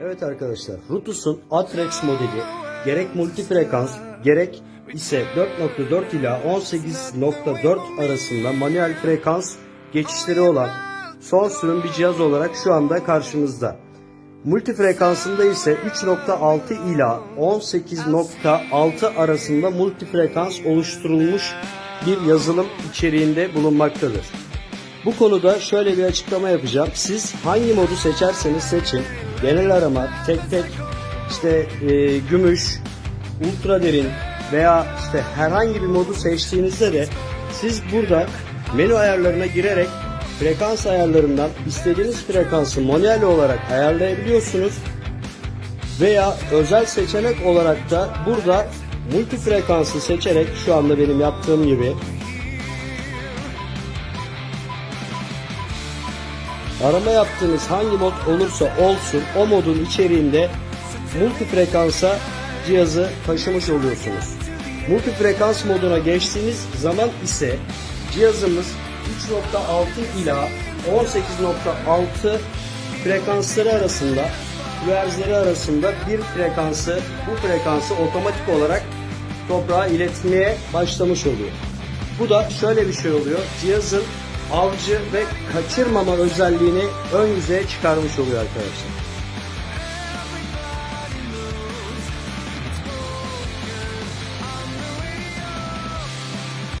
Evet arkadaşlar, Rutus'un Atrex modeli gerek multifrekans gerek ise 4.4 ila 18.4 arasında manuel frekans geçişleri olan son sürüm bir cihaz olarak şu anda karşımızda. Multifrekansında ise 3.6 ila 18.6 arasında multifrekans oluşturulmuş bir yazılım içeriğinde bulunmaktadır. Bu konuda şöyle bir açıklama yapacağım. Siz hangi modu seçerseniz seçin. Genel arama, tek tek, işte e, gümüş, ultra derin veya işte herhangi bir modu seçtiğinizde de siz burada menü ayarlarına girerek frekans ayarlarından istediğiniz frekansı manuel olarak ayarlayabiliyorsunuz. Veya özel seçenek olarak da burada multi frekansı seçerek şu anda benim yaptığım gibi Arama yaptığınız hangi mod olursa olsun o modun içeriğinde multi frekansa cihazı taşımış oluyorsunuz. Multi frekans moduna geçtiğiniz zaman ise cihazımız 3.6 ila 18.6 frekansları arasında hertzleri arasında bir frekansı bu frekansı otomatik olarak toprağa iletmeye başlamış oluyor. Bu da şöyle bir şey oluyor. Cihazın avcı ve kaçırmama özelliğini ön yüzeye çıkarmış oluyor arkadaşlar.